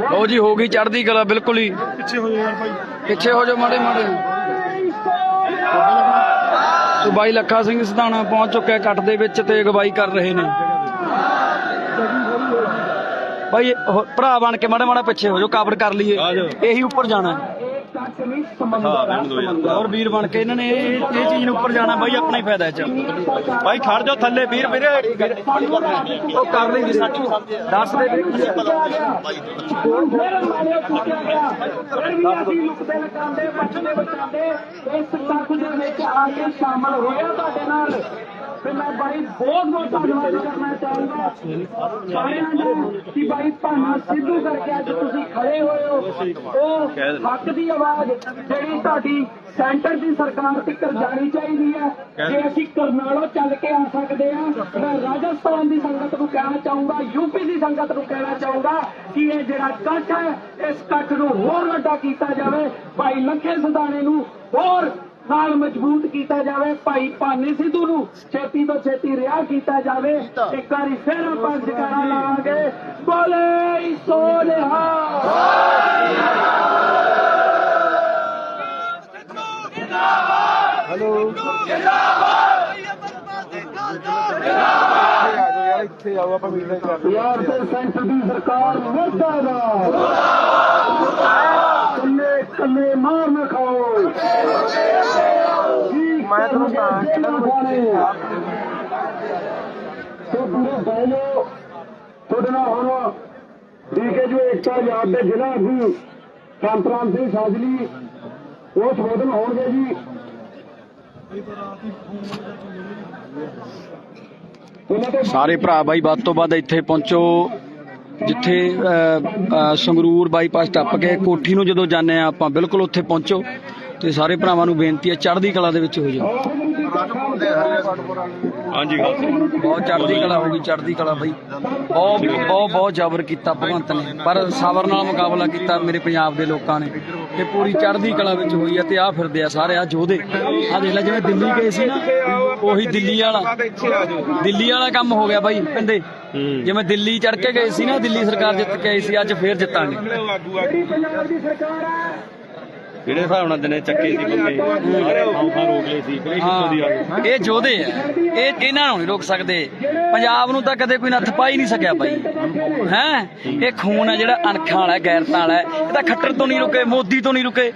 ਲਓ ਜੀ ਹੋ ਗਈ ਚੜ੍ਹਦੀ ਕਲਾ ਬਿਲਕੁਲ ਹੀ। ਪਿੱਛੇ ਹੋ ਜਾ ਯਾਰ ਭਾਈ। ਪਿੱਛੇ ਹੋ ਜਾ ਮਾੜੇ ਮਾੜੇ। ਤੇ ਬਾਈ ਲੱਖਾ ਸਿੰਘ ਸਧਾਣਾ ਪਹੁੰਚ ਚੁੱਕਿਆ ਕੱਟ ਦੇ ਵਿੱਚ ਤੇ ਅਗਵਾਈ ਕਰ ਰਹੇ ਨੇ। ਉਹ ਭਰਾ ਬਣ ਕੇ ਮਾੜਾ ਮਾੜਾ ਪਿੱਛੇ ਹੋ ਜਾਓ ਕਵਰ ਕਰ ਲਈਏ। ਇਹੀ ਉੱਪਰ ਜਾਣਾ ਹੈ। ਔਰ ਵੀਰ ਬਣ ਕੇ ਇਹਨਾਂ ਨੇ ਇਹ ਇਹ ਚੀਜ਼ ਨੂੰ ਉੱਪਰ ਜਾਣਾ ਬਾਈ ਆਪਣਾ ਹੀ ਫਾਇਦਾ ਇਹ ਚ। ਭਾਈ ਖੜ ਜਾ ਥੱਲੇ ਵੀਰ ਵੀਰੇ। ਉਹ ਕਰ ਲਈ ਸਾਡੀ ਦੱਸ ਦੇ ਵੀਰ। ਲੁਕਦੇ ਬਚਦੇ ਬਚਾਉਂਦੇ ਇਸ ਤੱਕ ਦੇ ਵਿੱਚ ਆ ਕੇ ਸ਼ਾਮਲ ਹੋਇਆ ਤੁਹਾਡੇ ਨਾਲ ਤੇ ਮੈਂ ਬਾਈ ਬਹੁਤ ਬਹੁਤ ਧੰਨਵਾਦ ਕਰਨਾ ਚਾਹੁੰਦਾ ਸਾਰਿਆਂ ਦਾ ਕਿ ਬਾਈ ਭਾਨਾ ਸਿੱਧੂ ਕਰਕੇ ਅੱਜ ਤੁਸੀਂ ਖੜੇ ਹੋਏ ਹੋ। ਉਹ ਹੱਕ ਦੀ ਆਵਾਜ਼ ਜਿਹੜੀ ਤੁਹਾਡੀ ਸੈਂਟਰ ਦੀ ਸਰਕਾਰ ਤੱਕ ਜਾਣੀ ਚਾਹੀਦੀ ਹੈ। ਜੇ ਅਸੀਂ ਕਰਨਾਲੋਂ ਚੱਲ ਕੇ ਆ ਸਕਦੇ ਹਾਂ, ਮੈਂ ਰਾਜਸਥਾਨ ਦੀ ਸੰਗਤ ਨੂੰ ਕਹਿਣਾ ਚਾਹੂੰਗਾ, ਯੂਪੀ ਦੀ ਸੰਗਤ ਨੂੰ ਕਹਿਣਾ ਚਾਹੂੰਗਾ ਕਿ ਇਹ ਜਿਹੜਾ ਇਕੱਠ ਹੈ, ਇਸ ਇਕੱਠ ਨੂੰ ਹੋਰ ਵੱਡਾ ਕੀਤਾ ਜਾਵੇ। ਭਾਈ ਲੱਖੇ ਸਦਾਣੇ ਨੂੰ ਹੋਰ ਨਾਲ ਮਜ਼ਬੂਤ ਕੀਤਾ ਜਾਵੇ ਭਾਈ ਭਾਨੀ ਸਿੱਧੂ ਨੂੰ ਛੇਤੀ ਤੋਂ ਛੇਤੀ ਰਿਹਾ ਕੀਤਾ ਜਾਵੇ। ਇੱਕ ਵਾਰੀ ਫਿਰ ਆਪਾਂ ਜਕਾਰਾ ਲਾਵਾਂਗੇ। ਬੋਲੇ ਸੋਨਿਹਾ ਇੱਥੇ ਆਓ ਆਪਾਂ ਮੀਟਿੰਗ ਕਰਦੇ ਯਾਰ ਤੇ ਸੈਂਟਰ ਦੀ ਸਰਕਾਰ ਮੁਰਦਾਬਾਦ ਕੱਲੇ ਮਾਰ ਨਾ ਖਾਓ। ਮੈਂ ਤੁਹਾਨੂੰ ਤਾਂ ਤੇ ਪੂਰੇ ਬੈਲੋ ਤੁਹਾਡੇ ਨਾਲ ਹੁਣ ਡੀਕੇ ਜੋ ਏਕਤਾ ਯਾਦ ਦੇ ਜ਼ਿਲ੍ਹਾ ਆਗੂ ਸੰਤਰਾਮ ਸਿੰਘ ਸਾਜਲੀ ਉਹ ਸੰਬੋਧਨ ਹੋਣਗੇ ਜੀ। ਸਾਰੇ ਭਰਾ ਬਾਈ ਵੱਧ ਤੋਂ ਵੱਧ ਇੱਥੇ ਪਹੁੰਚੋ। ਜਿੱਥੇ ਸੰਗਰੂਰ ਬਾਈਪਾਸ ਟੱਪ ਕੇ ਕੋਠੀ ਨੂੰ ਜਦੋਂ ਜਾਂਦੇ ਆ ਆਪਾਂ ਬਿਲਕੁਲ ਉੱਥੇ ਪਹੁੰਚੋ ਤੇ ਸਾਰੇ ਭਰਾਵਾਂ ਨੂੰ ਬੇਨਤੀ ਹੈ ਚੜ੍ਹਦੀ ਕਲਾ ਦੇ ਵਿੱਚ ਹੋ ਜਾਓ। ਹਾਂਜੀ ਗੱਲ ਬਹੁਤ ਚੜ੍ਹਦੀ ਕਲਾ ਹੋ ਗਈ ਚੜ੍ਹਦੀ ਕਲਾ ਬਈ। ਬਹੁਤ ਬਹੁਤ ਬਹੁਤ ਜ਼ਬਰ ਕੀਤਾ ਭਗਵੰਤ ਨੇ ਪਰ ਸਬਰ ਨਾਲ ਮੁਕਾਬਲਾ ਕੀਤਾ ਮੇਰੇ ਪੰਜਾਬ ਦੇ ਲੋਕਾਂ ਨੇ। ਤੇ ਪੂਰੀ ਚੜ੍ਹਦੀ ਕਲਾ ਵਿੱਚ ਹੋਈ ਹੈ ਤੇ ਆ ਫਿਰਦੇ ਆ ਸਾਰੇ ਆ ਜੋਧੇ। ਆ ਦੇਖ ਲੈ ਜਿਵੇਂ ਦਿੱਲੀ ਗਏ ਸੀ ਨਾ, ਉਹੀ ਦਿੱਲੀ ਵਾਲਾ। ਦਿੱਲੀ ਵਾਲਾ ਕੰਮ ਹੋ ਗਿਆ ਬਾਈ, ਕਹਿੰਦੇ। ਜਿਵੇਂ ਦਿੱਲੀ ਚੜ ਕੇ ਗਏ ਸੀ ਨਾ, ਦਿੱਲੀ ਸਰਕਾਰ ਜਿੱਤ ਕੇ ਆਈ ਸੀ, ਅੱਜ ਫੇਰ ਜਿੱਤਾਂਗੇ। ਜਿਹੜੀ ਦੀ ਹਿਸਾਬ ਨਾਲ ਦਿਨੇ ਚੱਕੇ ਸੀ ਬੰਦੇ ਸਾਰੇ ਆਉਂ ਰੋਕ ਲਏ ਸੀ ਫਿਰ ਹਾਂ। ਇਹ ਜੋਧੇ ਆ। ਇਹ ਇਹਨਾਂ ਨੂੰ ਨਹੀਂ ਰੋਕ ਸਕਦੇ। ਪੰਜਾਬ ਨੂੰ ਤਾਂ ਕਦੇ ਕੋਈ ਨੱਥ ਪਾ ਹੀ ਨਹੀਂ ਸਕਿਆ ਬਾਈ। ਹੈ? ਇਹ ਖੂਨ ਹੈ ਜਿਹੜਾ ਅਣਖਾਂ ਵਾਲਾ ਗੈਰਤਾਂ ਵਾਲਾ। ਇਹ ਤਾਂ ਖੱਟਰ ਤੋਂ ਨਹੀਂ ਰੁਕੇ ਮੋਦੀ ਤੋਂ ਨਹੀਂ ਰੁਕੇ।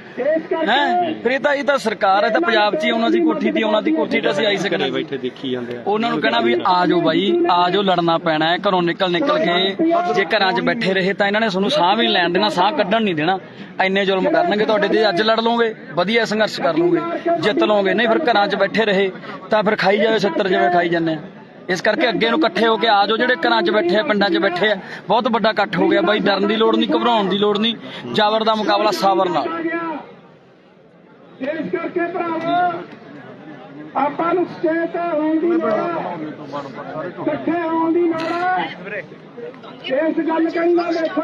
ਹੈ? ਫਿਰ ਇਹ ਤਾਂ ਇਹ ਤਾਂ ਸਰਕਾਰ ਹੈ ਤਾਂ ਪੰਜਾਬ 'ਚ ਹੀ ਉਹਨਾਂ ਦੀ ਕੋਠੀ ਤੇ ਉਹਨਾਂ ਦੀ ਕੋਠੀ ਤੇ ਅਸੀਂ ਆਈ ਸਕਦੇ ਬੈਠੇ ਦੇਖੀ ਜਾਂਦੇ ਆ। ਉਹਨਾਂ ਨੂੰ ਕਹਿਣਾ ਵੀ ਆ ਜਾਓ ਬਾਈ ਆ ਜਾਓ ਲੜਨਾ ਪੈਣਾ ਹੈ ਘਰੋਂ ਨਿਕਲ ਨਿਕਲ ਕੇ ਜੇ ਘਰਾਂ 'ਚ ਬੈਠੇ ਰਹੇ ਤਾਂ ਇਹਨਾਂ ਨੇ ਤੁਹਾਨੂੰ ਸਾਹ ਵੀ ਲੈਣ ਦੇਣਾ ਸਾਹ ਕੱਢਣ ਨਹੀਂ ਦੇਣਾ। ਐਨੇ ਜ਼ੁਲਮ ਕਰਨਗੇ ਤੁਹਾਡੇ ਤੇ ਅੱਜ ਲੜ ਲਓਗੇ, ਵਧੀਆ ਸੰਘਰਸ਼ ਕਰ ਲਓਗੇ, ਜਿੱਤ ਲਓਗੇ। ਨਹੀਂ ਫਿਰ ਘਰਾਂ 'ਚ ਬੈਠੇ ਰਹੇ, ਤਾਂ ਫਿਰ ਖਾਈ ਜਾਓ 70 ਜਿਵੇਂ ਖਾਈ ਜਾਂਦੇ ਆ। ਇਸ ਕਰਕੇ ਅੱਗੇ ਨੂੰ ਇਕੱਠੇ ਹੋ ਕੇ ਆ ਜਾਓ, ਜਿਹੜੇ ਘਰਾਂ 'ਚ ਬੈਠੇ ਆ, ਪਿੰਡਾਂ 'ਚ ਬੈਠੇ ਆ, ਬਹੁਤ ਵੱਡਾ ਇਕੱਠ ਹੋ ਗਿਆ। ਬਾਈ, ਡਰਨ ਦੀ ਲੋੜ ਨਹੀਂ, ਘਬਰਾਉਣ ਦੀ ਲੋੜ ਨਹੀਂ ਜਾਵਰ ਦਾ ਮੁਕਾਬਲਾ ਸਾਵਰ ਨਾਲ। ਇਸ ਕਰਕੇ ਭਰਾਵੋ, ਆਪਾਂ ਨੂੰ ਸਟੇਟ ਹੋਣ ਦੀ ਲੋੜ ਇਕੱਠੇ ਹੋਣ ਦੀ ਲੋੜ ਇਸ ਗੱਲ ਕਹਿੰਦਾ ਦੇਖੋ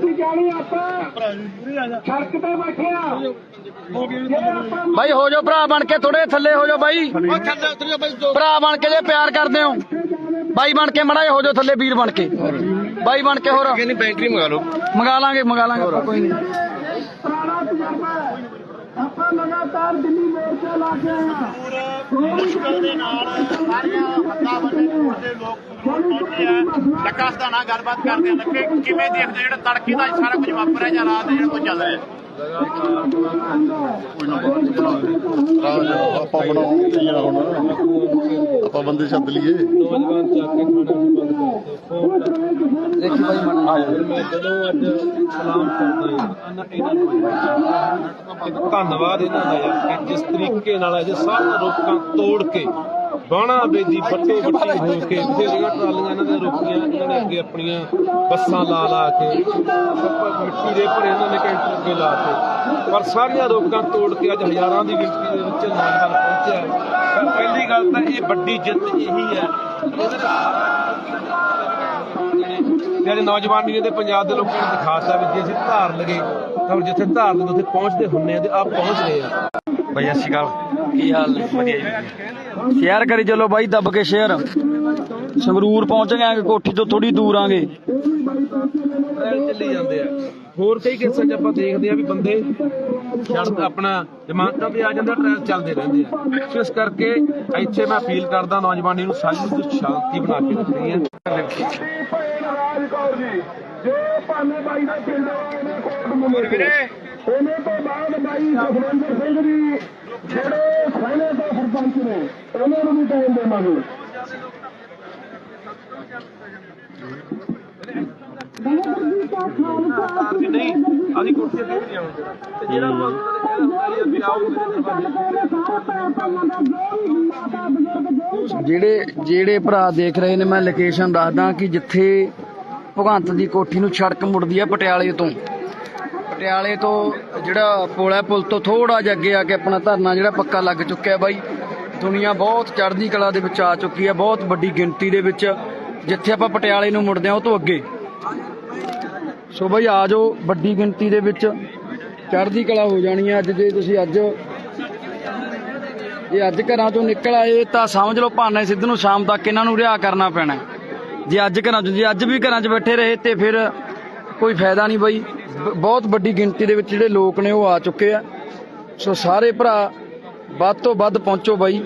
ਤੂੰ ਜਾਣੀ ਆਪਾਂ। ਸੜਕ ਤੇ ਬੈਠੇ ਆ। ਜੇ ਆਪਾਂ ਬਾਈ ਹੋ ਜਾਓ ਭਰਾ ਬਣ ਕੇ ਥੋੜੇ ਥੱਲੇ ਹੋ ਜਾਓ ਬਾਈ। ਭਰਾ ਬਣ ਕੇ ਜੇ ਪਿਆਰ ਕਰਦੇ ਹੋ। ਬਾਈ ਬਣ ਕੇ ਮੜਾ ਹੋ ਜਾਓ ਥੱਲੇ ਵੀਰ ਬਣ ਕੇ। ਬਾਈ ਬਣ ਕੇ ਹੋਰ। ਨਹੀਂ ਬੈਟਰੀ ਮੰਗਾ ਲਓ। ਮੰਗਾ ਲਾਂਗੇ ਮੰਗਾ ਲਾਂਗੇ ਕੋਈ ਨਹੀਂ। ਆਪਾਂ ਲਗਾਤਾਰ ਦਿੱਲੀ ਮੋਰਚਾ ਲਾ ਕੇ ਆਏ ਹਾਂ। ਮੁਸ਼ਕਲ ਦੇ ਨਾਲ ਸਾਰੀਆਂ ਹੱਥਾਂ ਵੱਡੇ ਦੇ ਲੋਕ ਪਹੁੰਚੇ ਆ। ਲੱਗਾ ਸਧਾਣਾ ਗੱਲਬਾਤ ਕਰਦੇ ਆ। ਲੱਗੇ ਕਿਵੇਂ ਦੇਖਦੇ ਜਿਹੜਾ ਤੜਕੇ ਦਾ ਸਾਰਾ ਕੁਝ ਵਾਪਰ ਰਿਹਾ ਜਾਂ ਰਾਤ ਦਾ ਜਿਹੜਾ ਕੁਝ ਚੱਲ ਰਿਹਾ? ਆਪਾਂ ਬਣਾਉਂਦੇ ਆ ਹੁਣ। ਆਪਾਂ ਬੰਦੇ ਸੱਦ ਲਈਏ। ਦੇਖੀ ਬਾਈ ਮਨ ਆ ਜਾਓ ਮੈਂ ਜਦੋਂ ਅੱਜ ਸਲਾਮ ਕਰਦੇ ਇਹਨਾਂ ਨੂੰ ਧੰਨਵਾਦ ਇਹਨਾਂ ਦਾ ਯਾਰ ਕਿ ਜਿਸ ਤਰੀਕੇ ਨਾਲ ਅੱਜ ਸਾਰੇ ਰੋਕਾਂ ਤੋੜ ਕੇ, ਬਾਣਾ ਬੇਦੀ ਬੱਟੋ ਬੱਟੀ ਹੋ ਕੇ ਬਥੇਰੀਆਂ ਟਰਾਲੀਆਂ ਇਹਨਾਂ ਨੇ ਰੋਕੀਆਂ, ਇਹਨਾਂ ਨੇ ਅੱਗੇ ਆਪਣੀਆਂ ਬੱਸਾਂ ਲਾ ਲਾ ਕੇ, ਮਿੱਟੀ ਦੇ ਭਰੇ ਇਹਨਾਂ ਨੇ ਕੈਂਟਰ ਅੱਗੇ ਲਾ ਕੇ। ਪਰ ਸਾਰੀਆਂ ਰੋਕਾਂ ਤੋੜ ਕੇ ਅੱਜ ਹਜ਼ਾਰਾਂ ਦੀ ਗਿਣਤੀ ਦੇ ਵਿੱਚ ਨੌਜਵਾਨ ਪਹੁੰਚਿਆ ਤਾਂ ਪਹਿਲੀ ਗੱਲ ਤਾਂ ਇਹ ਵੱਡੀ ਜਿੱਤ ਇਹੀ ਹੈ। ਤੇ ਅੱਜ ਨੌਜਵਾਨੀ ਤੇ ਪੰਜਾਬ ਦੇ ਲੋਕਾਂ ਨੂੰ ਦਿਖਾਤਾ ਵੀ ਜੇ ਅਸੀਂ ਧਾਰ ਲਗੇ ਤਾਂ ਜਿੱਥੇ ਧਾਰ ਲਗੇ ਉੱਥੇ ਪਹੁੰਚਦੇ ਹੁੰਨੇ ਆ ਤੇ ਆਪ ਪਹੁੰਚ ਰਹੇ ਆ। ਭਾਈ ਸਤਿ ਸ਼੍ਰੀ ਅਕਾਲ। ਕੀ ਹਾਲ ਵਧੀਆ ਜੀ। ਸ਼ੇਅਰ ਕਰੀ ਚਲੋ ਬਾਈ ਦੱਬ ਕੇ ਸ਼ੇਅਰ। ਸੰਗਰੂਰ ਪਹੁੰਚ ਗਏ ਕੋਠੀ ਤੋਂ ਥੋੜੀ ਦੂਰ ਆਂਗੇ। ਚੱਲੀ ਜਾਂਦੇ ਆ। ਹੋਰ ਕਈ ਕੇਸਾਂ 'ਚ ਆਪਾਂ ਦੇਖਦੇ ਆ ਵੀ ਬੰਦੇ ਛੱਡ ਆਪਣਾ ਜ਼ਮਾਨਤਾਂ ਤੇ ਆ ਜਾਂਦਾ ਟ੍ਰਾਇਲ ਚੱਲਦੇ ਰਹਿੰਦੇ ਆ। ਸੋ ਇਸ ਕਰਕੇ ਇੱਥੇ ਮੈਂ ਅਪੀਲ ਕਰਦਾ ਨੌਜਵਾਨੀ ਨੂੰ ਸਾਰੀ ਨੂੰ ਸ਼ਾਂਤੀ ਬਣਾ ਕੇ ਰੱਖਣੀ ਹੈ ਕੌਰ ਜੀ ਜੋ ਭਾਨੇ ਬਾਈ ਦੇ ਪਿੰਡ ਇਹਨੇ ਕੋਟ ਮੁੰਡੇ ਵੀਰੇ। ਉਹਨੇ ਤੋਂ ਬਾਅਦ ਬਾਈ ਜਸਵਿੰਦਰ ਸਿੰਘ ਜੀ ਜਿਹੜੇ ਸੈਨੇ ਦੇ ਸਰਪੰਚ ਨੇ ਉਹਨਾਂ ਨੂੰ ਵੀ ਟਾਈਮ ਦੇਵਾਂਗੇ। ਸਰਕਾਰ ਜੀ ਨਹੀਂ ਆਦੀ ਕੁਰਸੀ ਤੇ ਨਹੀਂ ਆਉਂਦੇ ਤੇ ਜਿਹੜਾ ਮੌਜੂਦ ਵੀ ਆਓ ਮੇਰੇ ਦਰਬਾਰ ਜਿਹੜੇ ਜਿਹੜੇ ਭਰਾ ਦੇਖ ਰਹੇ ਨੇ ਮੈਂ ਲੋਕੇਸ਼ਨ ਦੱਸਦਾ ਕਿ ਜਿੱਥੇ ਭਗਵੰਤ ਦੀ ਕੋਠੀ ਨੂੰ ਸੜਕ ਮੁੜਦੀ ਆ ਪਟਿਆਲੇ ਤੋਂ। ਪਟਿਆਲੇ ਤੋਂ ਜਿਹੜਾ ਪੁਲ ਹੈ ਪੁਲ ਤੋਂ ਥੋੜਾ ਜਿਹਾ ਅੱਗੇ ਆ ਕੇ ਆਪਣਾ ਧਰਨਾ ਜਿਹੜਾ ਪੱਕਾ ਲੱਗ ਚੁੱਕਿਆ ਬਾਈ। ਦੁਨੀਆ ਬਹੁਤ ਚੜ੍ਹਦੀ ਕਲਾ ਦੇ ਵਿੱਚ ਆ ਚੁੱਕੀ ਹੈ, ਬਹੁਤ ਵੱਡੀ ਗਿਣਤੀ ਦੇ ਵਿੱਚ। ਜਿੱਥੇ ਆਪਾਂ ਪਟਿਆਲੇ ਨੂੰ ਮੁੜਦੇ ਆ ਉਹ ਤੋਂ ਅੱਗੇ। ਸੋ ਬਾਈ, ਆ ਜਾਓ ਵੱਡੀ ਗਿਣਤੀ ਦੇ ਵਿੱਚ। ਚੜ੍ਹਦੀ ਕਲਾ ਹੋ ਜਾਣੀ ਹੈ ਅੱਜ ਜੇ ਤੁਸੀਂ ਅੱਜ ਜੇ ਅੱਜ ਘਰਾਂ ਚੋਂ ਨਿਕਲ ਆਏ ਤਾਂ ਸਮਝ ਲਓ ਭਾਨੇ ਸਿੱਧ ਨੂੰ ਸ਼ਾਮ ਤੱਕ ਇਹਨਾਂ ਨੂੰ ਰਿਹਾ ਕਰਨਾ ਪੈਣਾ ਜੇ ਅੱਜ ਘਰਾਂ ਚ ਜੇ ਅੱਜ ਵੀ ਘਰਾਂ 'ਚ ਬੈਠੇ ਰਹੇ ਤੇ ਫਿਰ ਕੋਈ ਫਾਇਦਾ ਨਹੀਂ ਬਈ। ਬਹੁਤ ਵੱਡੀ ਗਿਣਤੀ ਦੇ ਵਿੱਚ ਜਿਹੜੇ ਲੋਕ ਨੇ ਉਹ ਆ ਚੁੱਕੇ ਆ। ਸੋ ਸਾਰੇ ਭਰਾ ਵੱਧ ਤੋਂ ਵੱਧ ਪਹੁੰਚੋ ਬਾਈ।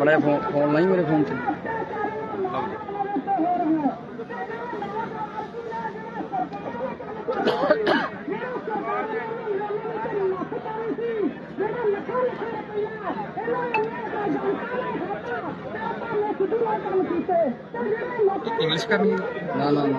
ਫੋਨ ਫੋਨ ਨਹੀਂ ਮੇਰੇ ਫੋਨ ਤੇ। ਇੰਗਲਿਸ਼ ਕਰਨੀ ਨਾ ਨਾ ਨਾ।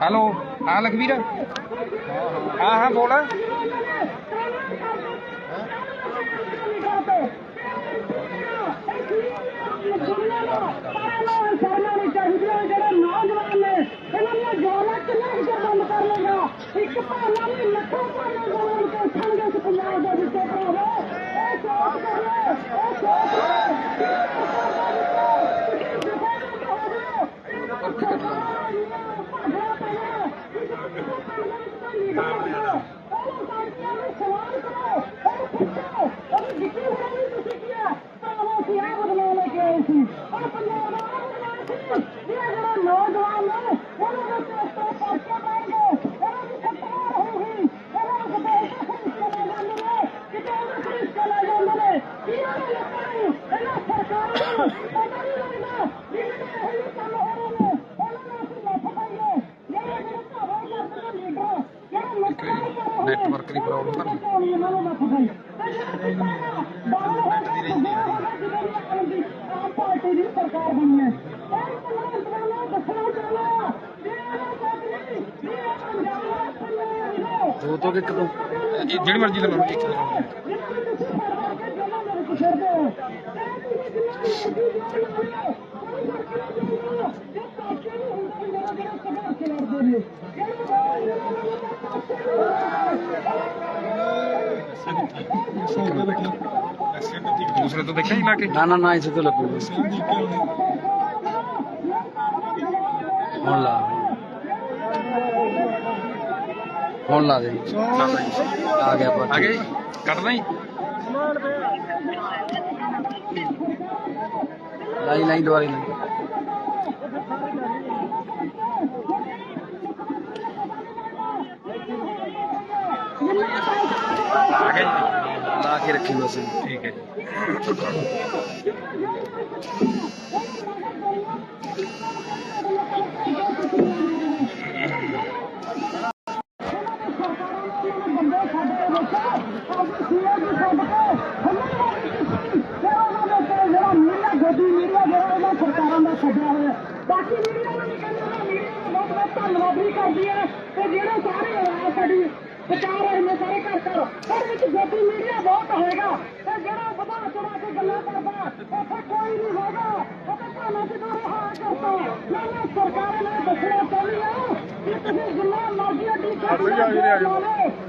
Hallo, Alek wieder? Aha. ਇੱਕ ਭਾਣਾ ਵੀ ਲੱਖਾਂ ਭਾਣਾ ਬੋਲ ਕੇ ਉੱਠਣਗੇ ਇਸ ਪੰਜਾਬ ਦੇ ਵਿੱਚ ਭਰਾਵੋ ਇਹ ਸੋਚ ਕਰੋ ਇਹ ਸੋਚ ਨੌਜਵਾਨ ਨੇ ਉਹਨਾਂ ਦੇ ਉੱਤੇ ਇਸ ਤਰ੍ਹਾਂ ਪਰਚੇ ਪੈਣਗੇ ਉਹਨਾਂ ਦੀ ਸਰਕਾਰ ਹੋਊਗੀ ਉਹਨਾਂ ਨੂੰ ਕਿਤੇ ਇਹਦੇ ਪੁਲਿਸ ਚਲੇ ਜਾਂਦੇ ਨੇ ਕਿਤੇ ਉਹਦੇ ਪੁਲਿਸ ਚਲੇ ਜਾਂਦੇ ਨੇ ਕੀ ਉਹਨਾਂ ਲੋਕਾਂ ਨੂੰ ਇਹਨਾਂ ਸਰਕਾਰਾਂ ਨੂੰ ਪਤਾ ਨਹੀਂ ਲੱਗਦਾ ਕਿ ਜਿਹੜੇ ਇਹ ਜਿਹੇ ਕੰਮ ਹੋ ਰਹੇ ਨੇ ਉਹਨਾਂ ਨੂੰ ਅਸੀਂ ਨੱਥ ਪਾਈਏ ਜਿਹੜੇ ਜਿਹੜੇ ਭਾਵੇਂ ਕਰਦੇ ਨੇ ਲੀਡਰ ਜਿਹੜੇ ਮੁੱਕਰਾਈ ਕਰ ਰਹੇ ਨੇ ਨੈਟਵਰਕ ਦੀ ਪ੍ਰੋਬਲਮ ਤਾਂ ਨਹੀਂ ਇਹਨਾਂ ਨੂੰ ਨੱਥ ਪਾਈ ਤੇ ਜਿਹੜੇ ਬਾਹਰ ਪਾਰਟੀ ਦੀ ਸਰਕਾਰ ਬਣੀ ਹੈ ਦੋ ਤੋਂ ਇੱਕ ਤੋਂ ਜਿਹੜੀ ਮਰਜ਼ੀ ਦਾ ਲਾਓ ਇੱਕ ਦੂਸਰੇ ਤੋਂ ਦੇਖਿਆ ਹੀ ਲਾ ਕੇ ਨਾ ਨਾ ਨਾ ਇਸੇ ਤੋਂ ਲੱਗੂਗਾ ਹੁਣ ਲਾ ਹੁਣ ਲਾ ਦੇ ਜੀ। ਆ ਗਿਆ ਪਰ ਆ ਗਏ ਕੱਟਣਾ ਹੀ ਲਾਈ ਲਾਈ ਦੁਆਰੀ ਲਾਈ ਆ ਗਏ ਲਾ ਕੇ ਰੱਖੀ ਬਸ। ਠੀਕ ਹੈ ਜੀ। ਬਾਕੀ ਮੀਡੀਆ ਨੂੰ ਵੀ ਕਹਿੰਦੇ ਨੇ ਮੀਡੀਆ ਨੂੰ ਬਹੁਤ ਬਹੁਤ ਧੰਨਵਾਦ ਵੀ ਕਰਦੀ ਹੈ ਤੇ ਜਿਹੜੇ ਸਾਰੇ ਆ ਸਾਡੀ ਵਿਚਾਰ ਰਹੇ ਨੇ ਸਾਰੇ ਘਰ ਘਰ। ਉਹਦੇ ਵਿੱਚ ਗੋਦੀ ਮੀਡੀਆ ਬਹੁਤ ਹੋਏਗਾ। ਤੇ ਜਿਹੜਾ ਵਧਾ ਚੜਾ ਕੇ ਗੱਲਾਂ ਕਰਦਾ ਉੱਥੇ ਕੋਈ ਨਹੀਂ ਹੋਗਾ ਉਹ ਤਾਂ ਭਾਵੇਂ ਕਿ ਦੋਰੇ ਹਾਰ ਕਰਤਾ ਮੈਂ ਨਾ ਸਰਕਾਰ ਨੇ ਦੱਸਣਾ ਚਾਹੁੰਦੀ ਆ ਕਿ ਤੁਸੀਂ ਜਿੰਨਾ ਮਰਜ਼ੀ ਅੱਡੀ ਕਰ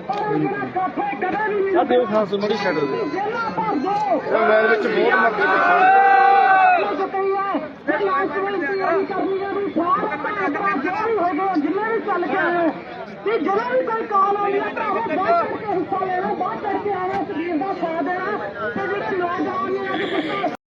ਪਰ ਜਿਹੜਾ ਕਾਫੇ ਕਦੇ ਵੀ ਨਹੀਂ ਦੇਵ ਖਾਨ ਸੁਮੜੀ ਛੱਡ ਦੇ ਜੇਲਾ ਭਰ ਦੋ ਮੈਂ ਵਿੱਚ ਬਹੁਤ ਮੱਕੀ ਤੇ ਜਦੋਂ ਵੀ ਕੋਈ ਕਾਲ ਆਉਂਦੀ ਹੈ ਭਰਾਵੋ ਬਾਅਦ ਕਰਕੇ ਹਿੱਸਾ ਲੈਣਾ ਬਾਅਦ ਕਰਕੇ ਆਣਾ ਸਰੀਰ ਦਾ ਸਾਥ ਦੇਣਾ। ਤੇ ਜਿਹੜੇ ਨੌਜਵਾਨ ਨੇ ਅੱਜ ਪੁੱਤਾਂ